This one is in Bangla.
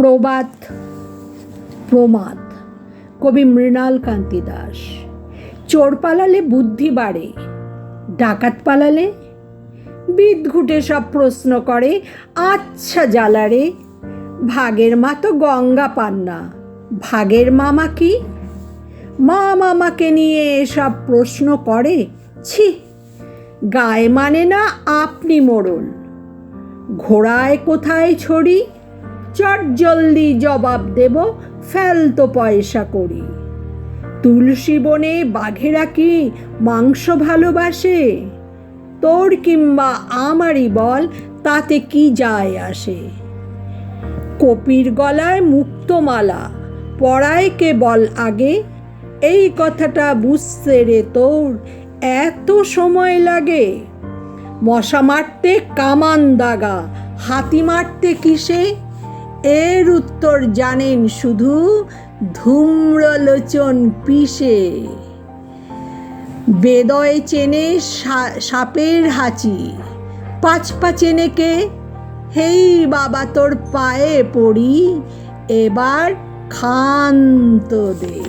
প্রবাদ, প্রমাদ। কবি মৃণাল কান্তি দাস। চোর পালালে বুদ্ধি বাড়ে, ডাকাত পালালে বিদ ঘুটে সব প্রশ্ন করে আচ্ছা জ্বালারে, ভাগের মা তো গঙ্গা পান না, ভাগের মামা কি? মা মামাকে নিয়ে এসব প্রশ্ন করে, ছি, গায়ে মানে না আপনি মোড়ল, ঘোড়ায় কোথায় ছড়ি? জলদি জবাব দেব ফেলতো পয়সা করি। তুলসী বনে বাঘেরা কি মাংস ভালোবাসে? তোর কিংবা আমারই বল, তাতে কি যায় আসে? কপির গলায় মুক্তমালা, পড়ায় কে বল আগে? এই কথাটা বুঝতে রে তোর এত সময় লাগে। মশা মারতে কামান দাগা, হাতি মারতে কিসে? এর উত্তর জানেন শুধু ধূম্রলোচন পিসে বেদয় চেনে সাপের হাঁচি পাঁচ পা চেনে কে? হেই বাবা, তোর পায়ে পড়ি, এবার খান্ত দে।